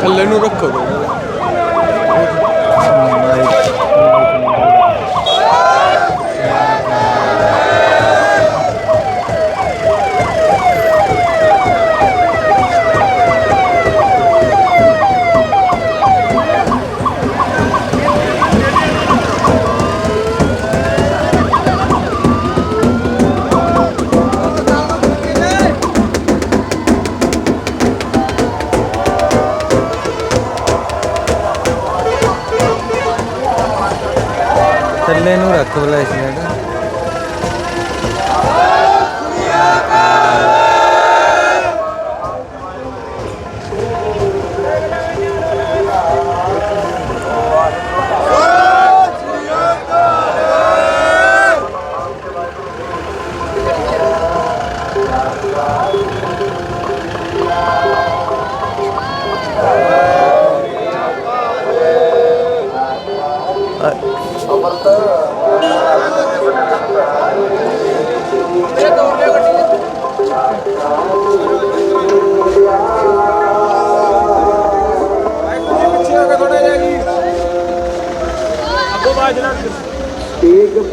ਥੱਲੇ ਨੂੰ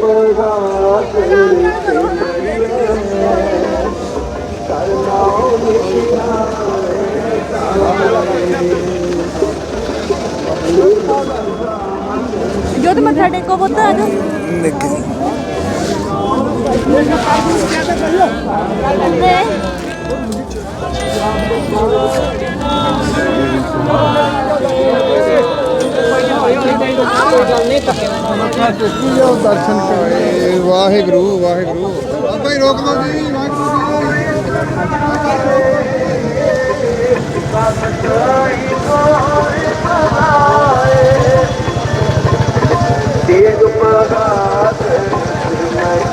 ਇੱਕ ਪ੍ਰਭਾਤ ਜੋਤ ਮੱਥਾ ਟੇਕੋ ਪੁੱਤ ਆ ਜਾ ਦਰਸ਼ਨ ਕਰੇ ਵਾਹਿਗੁਰੂ ਵਾਹਿਗੁਰੂ। ਬਾਬਾ ਜੀ ਰੋਕ ਲਓ ਜੀ ਵਾਹਿਗੁਰੂ ਤੇਗ ਪ੍ਰਭਾਤ ਗੁਰੂ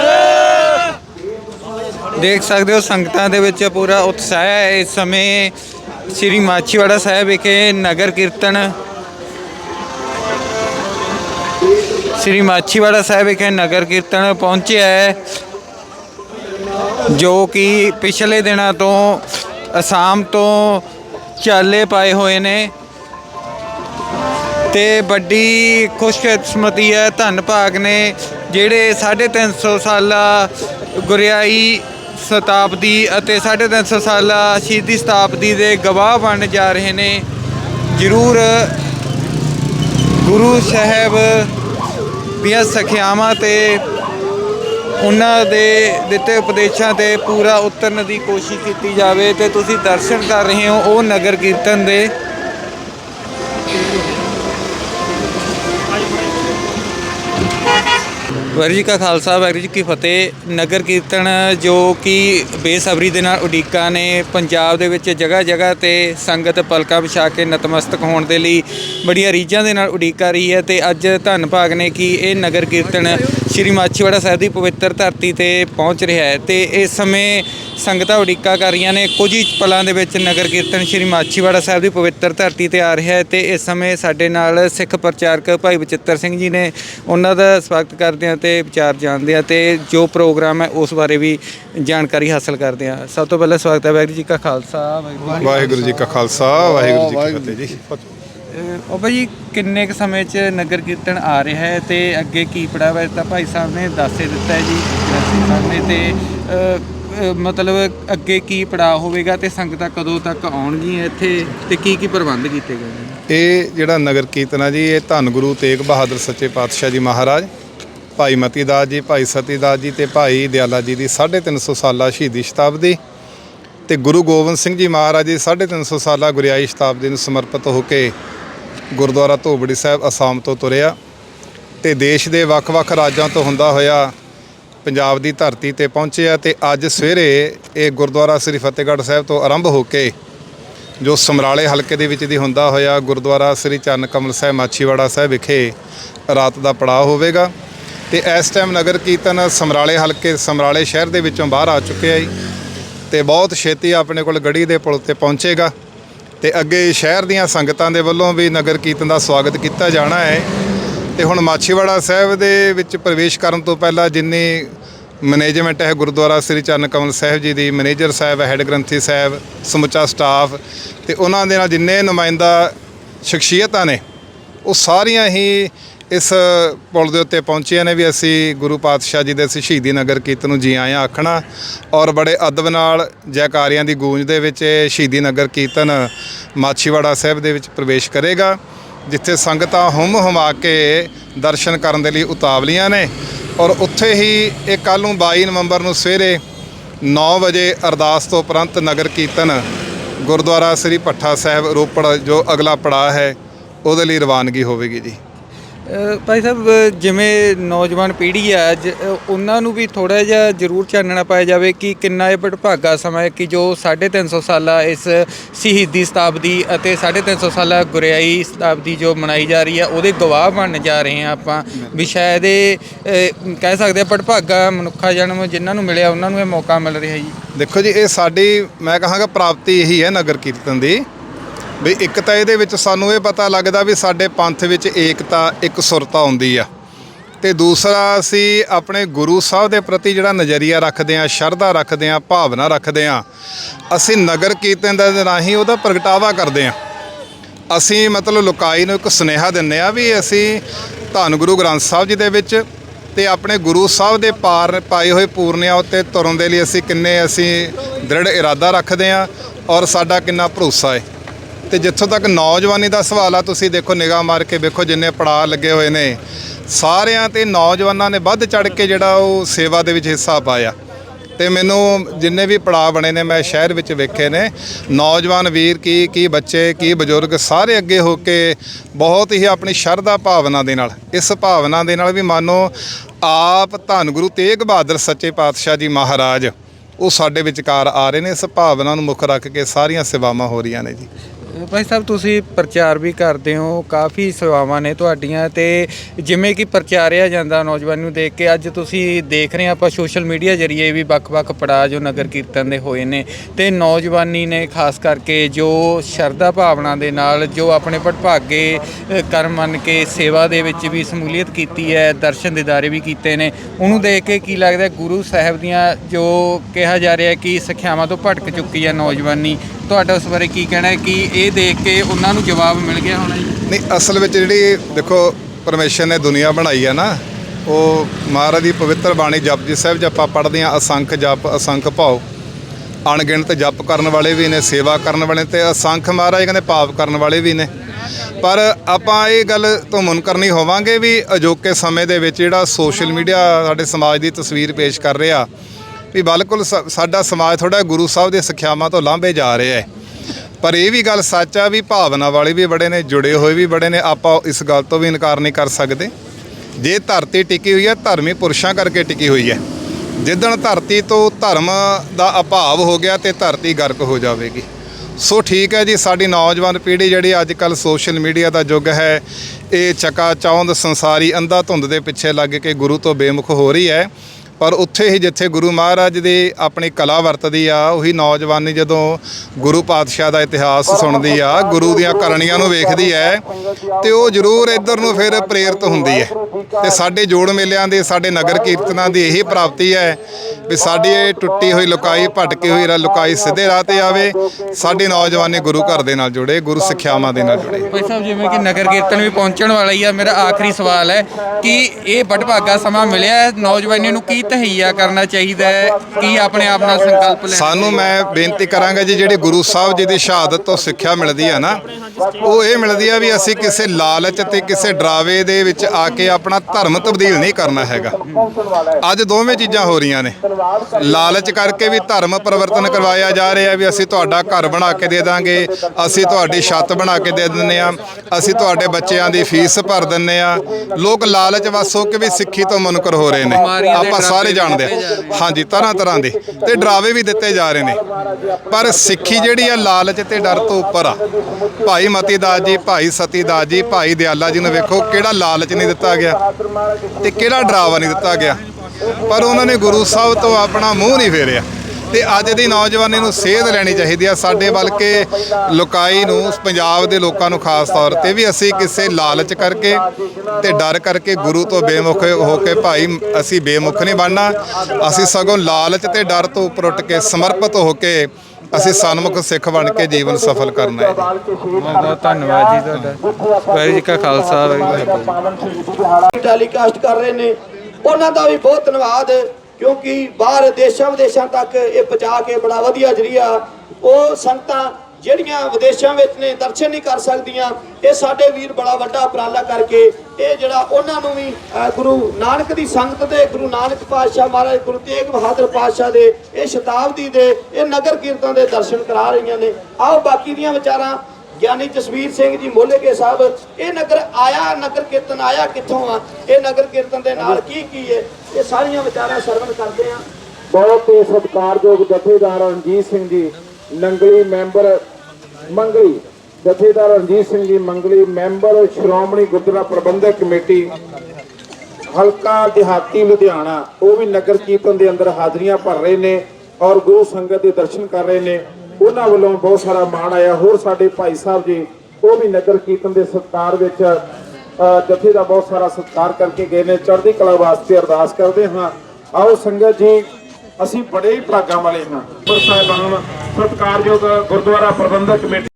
ਦੇਖ ਸਕਦੇ ਹੋ ਸੰਗਤਾਂ ਦੇ ਵਿੱਚ ਪੂਰਾ ਉਤਸ਼ਾਹ ਹੈ। ਇਸ ਸਮੇਂ ਸ੍ਰੀ ਮਾਛੀਵਾੜਾ ਸਾਹਿਬ ਵਿਖੇ ਨਗਰ ਕੀਰਤਨ। ਸ੍ਰੀ ਮਾਛੀਵਾੜਾ ਸਾਹਿਬ ਵਿਖੇ ਨਗਰ ਕੀਰਤਨ ਪਹੁੰਚਿਆ ਹੈ, ਜੋ ਕਿ ਪਿਛਲੇ ਦਿਨਾਂ ਤੋਂ ਅਸਾਮ ਤੋਂ ਚਾਲੇ ਪਾਏ ਹੋਏ ਨੇ। ਤੇ ਵੱਡੀ ਖੁਸ਼ਕਿਸਮਤੀ ਹੈ, ਧੰਨ ਭਾਗ ਨੇ, ਜਿਹੜੇ 350 ਸਾਲਾ ਗੁਰਿਆਈ ਸ਼ਤਾਬਦੀ ਅਤੇ 350 ਸਾਲਾ ਸ਼ਹੀਦੀ ਸ਼ਤਾਬਦੀ ਦੇ ਗਵਾਹ ਬਣ ਜਾ ਰਹੇ ਨੇ। ਜ਼ਰੂਰ ਗੁਰੂ ਸਾਹਿਬ ਦੀਆਂ ਸਖਿਆਵਾਂ ਤੇ ਉਹਨਾਂ ਦੇ ਦਿੱਤੇ ਉਪਦੇਸ਼ਾਂ ਤੇ ਪੂਰਾ ਉਤਰਨ ਦੀ ਕੋਸ਼ਿਸ਼ ਕੀਤੀ ਜਾਵੇ ਤੇ ਤੁਸੀਂ ਦਰਸ਼ਨ ਕਰ ਰਹੇ ਹੋ ਉਹ ਨਗਰ ਕੀਰਤਨ ਦੇ। ਵਾਹਿਗੁਰੂ ਜੀ ਕਾ ਖਾਲਸਾ, ਵਾਹਿਗੁਰੂ ਜੀ ਕੀ ਫਤਿਹ। ਨਗਰ ਕੀਰਤਨ ਜੋ ਕਿ ਬੇਸਬਰੀ ਦੇ ਨਾਲ ਉਡੀਕਾਂ ਨੇ, ਪੰਜਾਬ ਦੇ ਵਿੱਚ ਜਗ੍ਹਾ ਜਗ੍ਹਾ ਤੇ ਸੰਗਤ ਪਲਕਾਂ ਵਿਛਾ ਕੇ ਨਤਮਸਤਕ ਹੋਣ ਦੇ ਲਈ ਬੜੀਆਂ ਰੀਝਾਂ ਦੇ ਨਾਲ ਉਡੀਕ ਕਰ ਰਹੀ ਹੈ ਤੇ ਅੱਜ ਧੰਨ ਭਾਗ ਨੇ ਕਿ ਇਹ ਨਗਰ ਕੀਰਤਨ ਸ਼੍ਰੀ ਮਾਛੀਵਾੜਾ ਸਾਹਿਬ ਦੀ ਪਵਿੱਤਰ ਧਰਤੀ ਤੇ ਪਹੁੰਚ ਰਿਹਾ ਹੈ ਤੇ ਇਸ ਸਮੇਂ ਸੰਗਤਾਂ ਉਡੀਕਾਂ ਕਰ ਰਹੀਆਂ ਨੇ। ਕੁਝ ਹੀ ਪਲਾਂ ਦੇ ਵਿੱਚ ਨਗਰ ਕੀਰਤਨ ਸ਼੍ਰੀ ਮਾਛੀਵਾੜਾ ਸਾਹਿਬ ਦੀ ਪਵਿੱਤਰ ਧਰਤੀ ਤੇ ਆ ਰਿਹਾ ਹੈ ਤੇ ਇਸ ਸਮੇਂ ਸਾਡੇ ਨਾਲ ਸਿੱਖ ਪ੍ਰਚਾਰਕ ਭਾਈ ਬਚਿੱਤਰ ਸਿੰਘ ਜੀ ਨੇ ਉਹਨਾਂ ਦਾ ਸਵਾਗਤ ਕਰਦੇ ਹਾਂ। ਤੇ ਵਿਚਾਰ ਜਾਣਦੇ ਹਾਂ ਤੇ ਜੋ ਪ੍ਰੋਗਰਾਮ ਹੈ ਉਸ ਬਾਰੇ ਵੀ ਜਾਣਕਾਰੀ ਹਾਸਲ ਕਰਦੇ ਹਾਂ ਸਭ ਤੋਂ ਪਹਿਲਾਂ ਸਵਾਗਤ ਹੈ ਵਾਹਿਗੁਰੂ ਜੀ ਕਾ ਖਾਲਸਾ ਵਾਹਿਗੁਰੂ ਜੀ ਵਾਹਿਗੁਰੂ ਜੀ ਕਾ ਖਾਲਸਾ ਵਾਹਿਗੁਰੂ ਜੀ ਕੀ ਫਤਿਹ ਜੀ। ਉਹ ਭਾਈ ਕਿੰਨੇ ਕੁ ਸਮੇਂ 'ਚ ਨਗਰ ਕੀਰਤਨ ਆ ਰਿਹਾ ਹੈ ਤੇ ਅੱਗੇ ਕੀ ਪੜਾ ਹੈ ਤਾਂ ਭਾਈ ਸਾਹਿਬ ਨੇ ਦੱਸ ਹੀ ਦਿੱਤਾ ਹੈ ਜੀ ਗ੍ਰੰਥੀ ਸਾਹਿਬ ਨੇ ਤੇ ਮਤਲਬ ਅੱਗੇ ਕੀ ਪੜਾ ਹੋਵੇਗਾ ਤੇ ਸੰਗਤਾਂ ਕਦੋਂ ਤੱਕ ਆਉਣਗੀਆਂ ਇੱਥੇ ਤੇ ਕੀ ਕੀ ਪ੍ਰਬੰਧ ਕੀਤੇ ਗਏ ਨੇ? ਇਹ ਜਿਹੜਾ ਨਗਰ ਕੀਰਤਨ ਆ ਜੀ ਇਹ ਧੰਨ ਗੁਰੂ ਤੇਗ ਬਹਾਦਰ ਸੱਚੇ ਪਾਤਸ਼ਾਹ ਜੀ ਮਹਾਰਾਜ ਭਾਈ ਮਤੀ ਦਾਸ ਜੀ, ਭਾਈ ਸਤੀ ਦਾਸ ਜੀ ਤੇ ਭਾਈ ਦਿਆਲਾ ਜੀ ਦੀ 350 ਸਾਲਾ ਸ਼ਹੀਦੀ ਸ਼ਤਾਬਦੀ ਤੇ ਗੁਰੂ ਗੋਬਿੰਦ ਸਿੰਘ ਜੀ ਮਹਾਰਾਜ ਦੀ 350 ਸਾਲਾ ਗੁਰਿਆਈ ਸ਼ਤਾਬਦੀ ਨੂੰ ਸਮਰਪਿਤ ਹੋ ਕੇ ਗੁਰਦੁਆਰਾ ਧੋਬੜੀ ਸਾਹਿਬ ਅਸਾਮ ਤੋਂ ਤੁਰਿਆ ਤੇ ਦੇਸ਼ ਦੇ ਵੱਖ-ਵੱਖ ਰਾਜਾਂ ਤੋਂ ਹੁੰਦਾ ਹੋਇਆ ਪੰਜਾਬ ਦੀ ਧਰਤੀ ਤੇ ਪਹੁੰਚਿਆ ਤੇ ਅੱਜ ਸਵੇਰੇ ਇਹ ਗੁਰਦੁਆਰਾ ਸ੍ਰੀ ਫਤਿਹਗੜ੍ਹ ਸਾਹਿਬ ਤੋਂ ਆਰੰਭ ਹੋ ਕੇ ਜੋ ਸਮਰਾਲੇ ਹਲਕੇ ਦੇ ਵਿੱਚ ਦੀ ਹੁੰਦਾ ਹੋਇਆ ਗੁਰਦੁਆਰਾ ਸ੍ਰੀ ਚਰਨ ਕਮਲ ਸਾਹਿਬ, ਮਾਛੀਵਾੜਾ ਸਾਹਿਬ ਵਿਖੇ ਰਾਤ ਦਾ ਪੜਾਅ ਹੋਵੇਗਾ। ਤੇ ਇਸ ਟਾਈਮ ਨਗਰ ਕੀਰਤਨ ਸਮਰਾਲੇ ਹਲਕੇ, ਸਮਰਾਲੇ ਸ਼ਹਿਰ ਦੇ ਵਿੱਚੋਂ ਬਾਹਰ ਆ ਚੁੱਕਿਆ ਹੈ ਤੇ ਬਹੁਤ ਛੇਤੀ ਆਪਣੇ ਕੋਲ ਗੜੀ ਦੇ ਪੁਲ ਤੇ ਪਹੁੰਚੇਗਾ। ਤੇ ਅੱਗੇ ਸ਼ਹਿਰ ਦੀਆਂ ਸੰਗਤਾਂ ਦੇ ਵੱਲੋਂ ਵੀ ਨਗਰ ਕੀਰਤਨ ਦਾ ਸਵਾਗਤ ਕੀਤਾ ਜਾਣਾ ਹੈ। ਤੇ ਹੁਣ ਮਾਛੀਵਾੜਾ ਸਾਹਿਬ ਦੇ ਵਿੱਚ ਪ੍ਰਵੇਸ਼ ਕਰਨ ਤੋਂ ਪਹਿਲਾਂ ਜਿੰਨੀ ਮੈਨੇਜਮੈਂਟ ਹੈ, ਗੁਰਦੁਆਰਾ ਸ੍ਰੀ ਚਰਨ ਕਮਲ ਸਾਹਿਬ ਜੀ ਦੀ ਮੈਨੇਜਰ ਸਾਹਿਬ ਹੈੱਡ ਗ੍ਰੰਥੀ ਸਾਹਿਬ, ਸਮੁੱਚਾ ਸਟਾਫ ਤੇ ਉਹਨਾਂ ਦੇ ਨਾਲ ਜਿੰਨੇ ਨੁਮਾਇੰਦਾ ਸ਼ਖਸੀਅਤਾਂ ਨੇ, ਉਹ ਸਾਰੀਆਂ ਹੀ ਇਸ ਪੁਲ ਦੇ ਉੱਤੇ ਪਹੁੰਚੀਆਂ ਨੇ ਵੀ ਅਸੀਂ ਗੁਰੂ ਪਾਤਸ਼ਾਹ ਜੀ ਦੇ ਅਸੀਂ ਸ਼ਹੀਦੀ ਨਗਰ ਕੀਰਤਨ ਨੂੰ ਜੀ ਆਇਆਂ ਆਖਣਾ ਔਰ ਬੜੇ ਅਦਬ ਨਾਲ ਜੈਕਾਰਿਆਂ ਦੀ ਗੂੰਜ ਦੇ ਵਿੱਚ ਇਹ ਸ਼ਹੀਦੀ ਨਗਰ ਕੀਰਤਨ ਮਾਛੀਵਾੜਾ ਸਾਹਿਬ ਦੇ ਵਿੱਚ ਪ੍ਰਵੇਸ਼ ਕਰੇਗਾ, ਜਿੱਥੇ ਸੰਗਤਾਂ ਹੁਮ ਹੁਮਾ ਕੇ ਦਰਸ਼ਨ ਕਰਨ ਦੇ ਲਈ ਉਤਾਵਲੀਆਂ ਨੇ ਔਰ ਉੱਥੇ ਹੀ ਇਹ ਕੱਲ ਨੂੰ 22 ਨਵੰਬਰ ਨੂੰ ਸਵੇਰੇ 9 ਵਜੇ ਅਰਦਾਸ ਤੋਂ ਉਪਰੰਤ ਨਗਰ ਕੀਰਤਨ ਗੁਰਦੁਆਰਾ ਸ੍ਰੀ ਭੱਠਾ ਸਾਹਿਬ ਰੋਪੜ ਜੋ ਅਗਲਾ ਪੜਾਅ ਹੈ, ਉਹਦੇ ਲਈ ਰਵਾਨਗੀ ਹੋਵੇਗੀ ਜੀ। ਭਾਈ ਸਾਹਿਬ ਜਿਵੇਂ ਨੌਜਵਾਨ ਪੀੜ੍ਹੀ ਆ ਜ- ਉਹਨਾਂ ਨੂੰ ਵੀ ਥੋੜਾ ਜਿਹਾ ਜ਼ਰੂਰ ਚਾਨਣਾ ਪਾਇਆ ਜਾਵੇ ਕਿ ਕਿੰਨਾ ਇਹ ਬੜਭਾਗਾ ਸਮਾਂ ਹੈ ਕਿ ਜੋ 350 ਸਾਲਾ ਇਸ ਸ਼ਹੀਦੀ ਸ਼ਤਾਬਦੀ ਅਤੇ 350 ਸਾਲਾ ਗੁਰਿਆਈ ਸ਼ਤਾਬਦੀ ਜੋ ਮਨਾਈ ਜਾ ਰਹੀ ਹੈ ਉਹਦੇ ਗਵਾਹ ਬਣਨ ਜਾ ਰਹੇ ਹਾਂ ਆਪਾਂ। ਵੀ ਸ਼ਾਇਦ ਇਹ ਅਹ, ਕਹਿ ਸਕਦੇ ਆ ਬੜਭਾਗਾ ਮਨੁੱਖਾ ਜਨਮ ਜਿਨ੍ਹਾਂ ਨੂੰ ਮਿਲਿਆ ਉਹਨਾਂ ਨੂੰ ਇਹ ਮੌਕਾ ਮਿਲ ਰਿਹਾ ਜੀ। ਦੇਖੋ ਜੀ ਇਹ ਸਾਡੀ ਮੈਂ ਕਹਾਂਗਾ ਪ੍ਰਾਪਤੀ ਇਹੀ ਹੈ ਨਗਰ ਕੀਰਤਨ ਦੀ। ਵੀ ਇੱਕ ਤਾਂ ਇਹਦੇ ਵਿੱਚ ਸਾਨੂੰ ਇਹ ਪਤਾ ਲੱਗਦਾ ਵੀ ਸਾਡੇ ਪੰਥ ਵਿੱਚ ਏਕਤਾ, ਇੱਕ ਸੁਰਤਾ ਹੁੰਦੀ ਆ। ਤੇ ਦੂਸਰਾ, ਅਸੀਂ ਆਪਣੇ ਗੁਰੂ ਸਾਹਿਬ ਦੇ ਪ੍ਰਤੀ ਜਿਹੜਾ ਨਜ਼ਰੀਆ ਰੱਖਦੇ ਆ, ਸ਼ਰਧਾ ਰੱਖਦੇ ਆ, ਭਾਵਨਾ ਰੱਖਦੇ ਆ, ਅਸੀਂ ਨਗਰ ਕੀਰਤਨ ਦੇ ਰਾਹੀਂ ਉਹਦਾ ਪ੍ਰਗਟਾਵਾ ਕਰਦੇ ਆ। ਅਸੀਂ ਮਤਲਬ ਲੋਕਾਈ ਨੂੰ ਇੱਕ ਸੁਨੇਹਾ ਦਿੰਨੇ ਆ ਵੀ ਅਸੀਂ ਧੰਨ ਗੁਰੂ ਗ੍ਰੰਥ ਸਾਹਿਬ ਜੀ ਦੇ ਵਿੱਚ ਤੇ ਆਪਣੇ ਗੁਰੂ ਸਾਹਿਬ ਦੇ ਪਾਰ ਪਾਏ ਹੋਏ ਪੂਰਨਿਆਂ ਉੱਤੇ ਤੁਰਨ ਦੇ ਲਈ ਅਸੀਂ ਕਿੰਨੇ ਅਸੀਂ ਦ੍ਰਿੜ ਇਰਾਦਾ ਰੱਖਦੇ ਆ ਔਰ ਸਾਡਾ ਕਿੰਨਾ ਭਰੋਸਾ ਹੈ ਤੇ ਜਿੱਥੋਂ ਤੱਕ ਨੌਜਵਾਨੀ ਦਾ ਸਵਾਲ ਆ, ਤੁਸੀਂ ਦੇਖੋ ਨਿਗਾਹ ਮਾਰ ਕੇ ਵੇਖੋ ਜਿੰਨੇ ਪੜਾਅ ਲੱਗੇ ਹੋਏ ਨੇ। ਸਾਰਿਆਂ ਤੇ ਨੌਜਵਾਨਾਂ ਨੇ ਵੱਧ ਚੜ ਕੇ ਜਿਹੜਾ ਉਹ ਸੇਵਾ ਦੇ ਵਿੱਚ ਹਿੱਸਾ ਪਾਇਆ। ਤੇ ਮੈਨੂੰ ਜਿੰਨੇ ਵੀ ਪੜਾਅ ਬਣੇ ਨੇ, ਮੈਂ ਸ਼ਹਿਰ ਵਿੱਚ ਵੇਖੇ ਨੇ। ਨੌਜਵਾਨ ਵੀਰ ਕੀ ਕੀ ਬੱਚੇ, ਕੀ ਬਜ਼ੁਰਗ, ਸਾਰੇ ਅੱਗੇ ਹੋ ਕੇ ਬਹੁਤ ਹੀ ਆਪਣੀ ਸ਼ਰਧਾ ਭਾਵਨਾ ਦੇ ਨਾਲ, ਇਸ ਭਾਵਨਾ ਦੇ ਨਾਲ ਵੀ ਮਾਨੋ ਆਪ ਧੰਨ ਗੁਰੂ ਤੇਗ ਬਹਾਦਰ ਸੱਚੇ ਪਾਤਸ਼ਾਹ ਜੀ ਮਹਾਰਾਜ, ਉਹ ਸਾਡੇ ਵਿਚਕਾਰ ਆ ਰਹੇ ਨੇ, ਇਸ ਭਾਵਨਾ ਨੂੰ ਮੁੱਖ ਰੱਖ ਕੇ ਸਾਰੀਆਂ ਸੇਵਾਵਾਂ ਹੋ ਰਹੀਆਂ ਨੇ ਜੀ। ਭਾਈ ਸਾਹਿਬ, ਤੁਸੀਂ ਪ੍ਰਚਾਰ ਵੀ ਕਰਦੇ ਹੋ, ਕਾਫੀ ਸੇਵਾਵਾਂ ਨੇ ਤੁਹਾਡੀਆਂ ਤੇ ਜਿਵੇਂ ਕਿ ਪ੍ਰਚਾਰਿਆ ਜਾਂਦਾ ਨੌਜਵਾਨ ਨੂੰ ਦੇਖ ਕੇ, ਅੱਜ ਤੁਸੀਂ ਦੇਖ ਰਹੇ ਆਪਾਂ ਸੋਸ਼ਲ ਮੀਡੀਆ ਜਰੀਏ ਵੀ ਵੱਖ-ਵੱਖ ਪੜਾਅ ਜੋ ਨਗਰ ਕੀਰਤਨ ਦੇ ਹੋਏ ਨੇ ਤੇ ਨੌਜਵਾਨੀ ਨੇ ਖਾਸ ਕਰਕੇ ਜੋ ਸ਼ਰਧਾ ਭਾਵਨਾ ਦੇ ਨਾਲ ਜੋ ਆਪਣੇ ਭਟਭਾਗੇ ਕਰਮ ਮੰਨ ਕੇ ਸੇਵਾ ਦੇ ਵਿੱਚ ਵੀ ਸਮੂਲੀਅਤ ਕੀਤੀ ਹੈ, ਦਰਸ਼ਨ ਦਿਦਾਰੇ ਵੀ ਕੀਤੇ ਨੇ, ਉਹਨੂੰ ਦੇਖ ਕੇ ਕੀ ਲੱਗਦਾ ਗੁਰੂ ਸਾਹਿਬ ਦੀਆਂ ਜੋ ਕਿਹਾ ਜਾ ਰਿਹਾ ਕਿ ਸਿੱਖਿਆਵਾਂ ਤੋਂ ਭਟਕ ਚੁੱਕੀ ਹੈ ਨੌਜਵਾਨੀ ਤੁਹਾਡਾ ਉਸ ਬਾਰੇ ਕੀ ਕਹਿਣਾ ਹੈ? ਕਿ ਇਹ ਦੇਖ ਕੇ ਉਹਨਾਂ ਨੂੰ ਜਵਾਬ ਮਿਲ ਗਿਆ ਹੋਣਾ ਜੀ? ਨਹੀਂ, ਅਸਲ ਵਿੱਚ ਜਿਹੜੀ ਦੇਖੋ, ਪਰਮੇਸ਼ਰ ਨੇ ਦੁਨੀਆ ਬਣਾਈ ਹੈ ਨਾ, ਉਹ ਮਹਾਰਾਜ ਦੀ ਪਵਿੱਤਰ ਬਾਣੀ ਜਪਜੀ ਸਾਹਿਬ ਜੇ ਆਪਾਂ ਪੜ੍ਹਦੇ ਆ ਅਸੰਖ ਜਪ, ਅਸੰਖ ਭਾਉ। ਅਣਗਿਣਤ ਜਪ ਕਰਨ ਵਾਲੇ ਵੀ ਨੇ, ਸੇਵਾ ਕਰਨ ਵਾਲੇ ਤੇ ਅਸੰਖ ਮਹਾਰਾਜ ਕਹਿੰਦੇ ਪਾਪ ਕਰਨ ਵਾਲੇ ਵੀ ਨੇ। ਪਰ ਆਪਾਂ ਇਹ ਗੱਲ ਤੋਂ ਮੁਨਕਰ ਨਹੀਂ ਹੋਵਾਂਗੇ ਵੀ ਅਜੋਕੇ ਸਮੇਂ ਦੇ ਵਿੱਚ ਜਿਹੜਾ ਸੋਸ਼ਲ ਮੀਡੀਆ ਸਾਡੇ ਸਮਾਜ ਦੀ ਤਸਵੀਰ ਪੇਸ਼ ਕਰ ਰਿਹਾ ਵੀ ਬਿਲਕੁਲ ਸਾ- ਸਾਡਾ ਸਮਾਜ ਥੋੜਾ ਗੁਰੂ ਸਾਹਿਬ ਦੀਆਂ ਸਿੱਖਿਆਵਾਂ ਤੋਂ ਲਾਂਭੇ ਜਾ ਰਿਹਾ ਹੈ। ਪਰ ਇਹ ਵੀ ਗੱਲ ਸੱਚ ਆ ਵੀ ਭਾਵਨਾ ਵਾਲੇ ਵੀ ਬੜੇ ਨੇ, ਜੁੜੇ ਹੋਏ ਵੀ ਬੜੇ ਨੇ, ਆਪਾਂ ਇਸ ਗੱਲ ਤੋਂ ਵੀ ਇਨਕਾਰ ਨਹੀਂ ਕਰ ਸਕਦੇ। ਜੇ ਧਰਤੀ ਟਿਕੀ ਹੋਈ ਹੈ, ਧਰਮੀ ਪੁਰਸ਼ਾਂ ਕਰਕੇ ਟਿਕੀ ਹੋਈ ਹੈ। ਜਿੱਦਣ ਧਰਤੀ ਤੋਂ ਧਰਮ ਦਾ ਅਭਾਵ ਹੋ ਗਿਆ ਤੇ ਧਰਤੀ ਗਰਕ ਹੋ ਜਾਵੇਗੀ। ਸੋ ਠੀਕ ਹੈ ਜੀ, ਸਾਡੀ ਨੌਜਵਾਨ ਪੀੜ੍ਹੀ ਜਿਹੜੀ ਅੱਜ ਕੱਲ ਸੋਸ਼ਲ ਮੀਡੀਆ ਦਾ ਯੁੱਗ ਹੈ, ਇਹ ਚਕਾ ਚੌਂਦ ਸੰਸਾਰੀ ਅੰਧਾ ਧੁੰਦ ਦੇ ਪਿੱਛੇ ਲੱਗ ਕੇ ਗੁਰੂ ਤੋਂ ਬੇਮੁਖ ਹੋ ਰਹੀ ਹੈ। ਪਰ ਉੱਥੇ ਹੀ ਜਿੱਥੇ ਗੁਰੂ ਮਹਾਰਾਜ ਦੀ ਆਪਣੀ ਕਲਾ ਵਰਤਦੀ ਆ ਉਹੀ ਨੌਜਵਾਨੀ ਜਦੋਂ ਗੁਰੂ ਪਾਤਸ਼ਾਹ ਦਾ ਇਤਿਹਾਸ ਸੁਣਦੀ ਆ ਗੁਰੂ ਦੀਆਂ ਕਰਨੀਆਂ ਨੂੰ ਵੇਖਦੀ ਹੈ ਤੇ ਉਹ ਜ਼ਰੂਰ ਇੱਧਰ ਨੂੰ ਫਿਰ ਪ੍ਰੇਰਿਤ ਹੁੰਦੀ ਹੈ। ਤੇ ਸਾਡੇ ਜੋੜ ਮੇਲਿਆਂ ਦੇ ਸਾਡੇ ਨਗਰ ਕੀਰਤਨਾਂ ਦੀ ਇਹੀ ਪ੍ਰਾਪਤੀ ਹੈ ਵੀ ਸਾਡੀ ਇਹ ਟੁੱਟੀ ਹੋਈ ਲੁਕਾਈ ਭਟਕੀ ਹੋਈ ਰ ਲੁਕਾਈ ਸਿੱਧੇ ਰਾਹ ਤੇ ਆਵੇ ਸਾਡੀ ਨੌਜਵਾਨੀ ਗੁਰੂ ਘਰ ਦੇ ਨਾਲ ਜੁੜੇ ਗੁਰੂ ਸਿੱਖਿਆਵਾਂ ਦੇ ਨਾਲ ਜੁੜੇ। ਭਾਈ ਸਾਹਿਬ ਜਿਵੇਂ ਕਿ ਨਗਰ ਕੀਰਤਨ ਵੀ ਪਹੁੰਚਣ ਵਾਲਾ ਹੀ ਆ ਮੇਰਾ ਆਖਰੀ ਸਵਾਲ ਹੈ ਕਿ ਇਹ ਬਟਭਾਗਾ ਸਮਾਂ ਮਿਲਿਆ ਹੈ, ਨੌਜਵਾਨੀ ਨੂੰ ਕੀ ਤਹਈਆ ਕਰਨਾ ਚਾਹੀਦਾ ਹੈ। ਕੀ ਆਪਣੇ ਆਪ ਨਾਲ ਸੰਕਲਪ ਲੈ ਸਾਨੂੰ ਮੈਂ ਬੇਨਤੀ ਕਰਾਂਗਾ ਜੀ ਜਿਹੜੀ ਗੁਰੂ ਸਾਹਿਬ ਜੀ ਦੀ ਸ਼ਹਾਦਤ ਤੋਂ ਸਿੱਖਿਆ ਮਿਲਦੀ ਆ ਨਾ ਉਹ ਇਹ ਮਿਲਦੀ ਆ ਵੀ ਅਸੀਂ ਕਿਸੇ ਲਾਲਚ ਤੇ ਕਿਸੇ ਡਰਾਵੇ ਦੇ ਵਿੱਚ ਆ ਕੇ ਆਪਣਾ ਧਰਮ ਤਬਦੀਲ ਨਹੀਂ ਕਰਨਾ ਹੈਗਾ। ਅੱਜ ਦੋਵੇਂ ਚੀਜ਼ਾਂ ਹੋ ਰਹੀਆਂ ਨੇ। ਲਾਲਚ ਕਰਕੇ ਵੀ ਧਰਮ ਪਰਿਵਰਤਨ ਕਰਵਾਇਆ ਜਾ ਰਿਹਾ ਵੀ ਅਸੀਂ ਤੁਹਾਡਾ ਘਰ ਬਣਾ ਕੇ ਦੇ ਦਾਂਗੇ ਅਸੀਂ ਤੁਹਾਡੀ ਛੱਤ ਬਣਾ ਕੇ ਦੇ ਦਿੰਨੇ ਆ ਅਸੀਂ ਤੁਹਾਡੇ ਬੱਚਿਆਂ ਦੀ ਫੀਸ ਭਰ ਦਿੰਨੇ ਆ ਲੋਕ ਲਾਲਚ ਵਸ ਹੋ ਕੇ ਵੀ ਸਿੱਖੀ ਤੋਂ ਮੁਨਕਰ ਹੋ ਰਹੇ ਨੇ। ਆਪਾਂ ਸਾਰੇ ਡਰਾਵੇ ਜਾਣਦੇ। ਦਿੱਤੇ ਹਾਂਜੀ, ਤਰ੍ਹਾਂ ਤਰ੍ਹਾਂ ਦੇ। ਤੇ ਡਰਾਵੇ ਵੀ ਦਿੱਤੇ ਜਾ ਰਹੇ ਨੇ। ਪਰ ਸਿੱਖੀ ਜਿਹੜੀ ਆ, ਲਾਲਚ ਤੇ ਡਰ ਤੋਂ ਉੱਪਰ ਆ। ਭਾਈ ਮਤੀ ਦਾਸ ਜੀ, ਭਾਈ ਸਤੀ ਦਾਸ ਜੀ, ਭਾਈ ਦਿਆਲਾ ਜੀ ਨੂੰ ਵੇਖੋ, ਕਿਹੜਾ ਲਾਲਚ ਨਹੀਂ ਦਿੱਤਾ ਗਿਆ ਤੇ ਕਿਹੜਾ ਡਰਾਵਾ ਨਹੀਂ ਦਿੱਤਾ ਗਿਆ। ਪਰ ਉਹਨਾਂ ਨੇ ਗੁਰੂ ਸਾਹਿਬ ਤੋਂ ਆਪਣਾ ਮੂੰਹ ਨਹੀਂ ਫੇਰਿਆ। ਤੇ ਅੱਜ ਦੀ ਨੌਜਵਾਨੀ ਨੂੰ ਸੇਧ ਲੈਣੀ ਚਾਹੀਦੀ ਆ। ਸਾਡੇ ਬਲਕਿ ਲੋਕਾਈ ਨੂੰ ਪੰਜਾਬ ਦੇ ਲੋਕਾਂ ਨੂੰ ਖਾਸ ਤੌਰ ਤੇ ਵੀ ਅਸੀਂ ਕਿਸੇ ਲਾਲਚ ਕਰਕੇ ਤੇ ਡਰ ਕਰਕੇ ਗੁਰੂ ਤੋਂ ਬੇਮੁਖ ਹੋ ਕੇ ਭਾਈ ਅਸੀਂ ਬੇਮੁਖ ਨਹੀਂ ਬਣਨਾ। ਅਸੀਂ ਸਗੋਂ ਲਾਲਚ ਤੇ ਡਰ ਤੋਂ ਉੱਪਰ ਉੱਠ ਕੇ ਸਮਰਪਿਤ ਹੋ ਕੇ ਅਸੀਂ ਸਨਮੁਖ ਸਿੱਖ ਬਣ ਕੇ ਜੀਵਨ ਸਫਲ ਕਰਨਾ ਹੈ। ਜੀ। ਬਹੁਤ ਬਹੁਤ ਧੰਨਵਾਦ ਜੀ ਤੁਹਾਡਾ। ਵਾਹਿਗੁਰੂ ਜੀ ਕਾ ਖਾਲਸਾ ਵਾਹਿਗੁਰੂ ਜੀ ਕੀ ਫਤਿਹ। ਟੈਲੀਕਾਸਟ ਕਰ ਰਹੇ ਨੇ। ਉਹਨਾਂ ਦਾ ਵੀ ਬਹੁਤ ਧੰਨਵਾਦ। ਕਿਉਂਕਿ ਬਾਹਰ ਦੇਸ਼ਾਂ ਵਿਦੇਸ਼ਾਂ ਤੱਕ ਇਹ ਪਹੁੰਚਾ ਕੇ ਬੜਾ ਵਧੀਆ ਜਰੀਆ ਉਹ ਸੰਗਤਾਂ ਜਿਹੜੀਆਂ ਵਿਦੇਸ਼ਾਂ ਵਿੱਚ ਨੇ ਦਰਸ਼ਨ ਨਹੀਂ ਕਰ ਸਕਦੀਆਂ, ਇਹ ਸਾਡੇ ਵੀਰ ਬੜਾ ਵੱਡਾ ਉਪਰਾਲਾ ਕਰਕੇ ਇਹ ਜਿਹੜਾ ਉਹਨਾਂ ਨੂੰ ਵੀ ਗੁਰੂ ਨਾਨਕ ਦੀ ਸੰਗਤ ਦੇ, ਗੁਰੂ ਨਾਨਕ ਪਾਤਸ਼ਾਹ ਮਹਾਰਾਜ, ਗੁਰੂ ਤੇਗ ਬਹਾਦਰ ਪਾਤਸ਼ਾਹ ਦੇ, ਇਹ ਸ਼ਤਾਬਦੀ ਦੇ, ਇਹ ਨਗਰ ਕੀਰਤਨ ਦੇ ਦਰਸ਼ਨ ਕਰਾ ਰਹੀਆਂ ਨੇ। ਆਓ ਬਾਕੀ ਦੀਆਂ ਵਿਚਾਰਾਂ ਗਿਆਨੀ ਜਸਵੀਰ ਸਿੰਘ ਜੀ ਮੋਲੇਕੇ ਸਾਹਿਬ, ਇਹ ਨਗਰ ਆਇਆ, ਨਗਰ ਕੀਰਤਨ ਆਇਆ ਕਿੱਥੋਂ ਆ? ਇਹ ਨਗਰ ਕੀਰਤਨ ਦੇ ਨਾਲ ਕੀ ਕੀ ਹੈ ਇਹ ਸਾਰੀਆਂ ਵਿਚਾਰਾਂ ਸਰਵਣ ਕਰਦੇ ਆ। ਬਹੁਤ ਹੀ ਸਤਿਕਾਰਯੋਗ ਜਥੇਦਾਰ ਰਣਜੀਤ ਸਿੰਘ ਜੀ, ਨੰਗਲੀ ਮੈਂਬਰ ਮੰਗਲੀ। ਜਥੇਦਾਰ ਰਣਜੀਤ ਸਿੰਘ ਜੀ, ਮੰਗਲੀ ਮੈਂਬਰ ਸ਼੍ਰੋਮਣੀ ਗੁਰਦੁਆਰਾ ਪ੍ਰਬੰਧਕ ਕਮੇਟੀ, ਹਲਕਾ ਦਿਹਾਤੀ ਲੁਧਿਆਣਾ। ਉਹ ਵੀ ਨਗਰ ਕੀਰਤਨ ਦੇ ਅੰਦਰ ਹਾਜ਼ਰੀਆਂ ਭਰ ਰਹੇ ਨੇ ਔਰ ਗੁਰੂ ਸੰਗਤ ਦੇ ਦਰਸ਼ਨ ਕਰ ਰਹੇ ਨੇ। ਉਹਨਾਂ ਵੱਲੋਂ ਬਹੁਤ ਸਾਰਾ ਮਾਣ ਆਇਆ। ਹੋਰ ਸਾਡੇ ਭਾਈ ਸਾਹਿਬ ਜੀ, ਉਹ ਵੀ ਨਗਰ ਕੀਰਤਨ ਦੇ ਸਤਕਾਰ ਵਿੱਚ ਜਥੇ ਦਾ ਬਹੁਤ ਸਾਰਾ ਸਤਕਾਰ ਕਰਕੇ ਗਏ ਨੇ। ਚੜ੍ਹਦੀ ਕਲਾ ਵਾਸਤੇ ਅਰਦਾਸ ਕਰਦੇ ਹਾਂ। ਆਓ ਸੰਗਤ ਜੀ, ਅਸੀਂ ਬੜੇ ਹੀ ਭਾਗਾਂ ਵਾਲੇ ਹਾਂ। ਪਰ ਸਾਹਿਬਾਨ, ਸਤਿਕਾਰਯੋਗ ਗੁਰਦੁਆਰਾ ਪ੍ਰਬੰਧਕ ਕਮੇਟੀ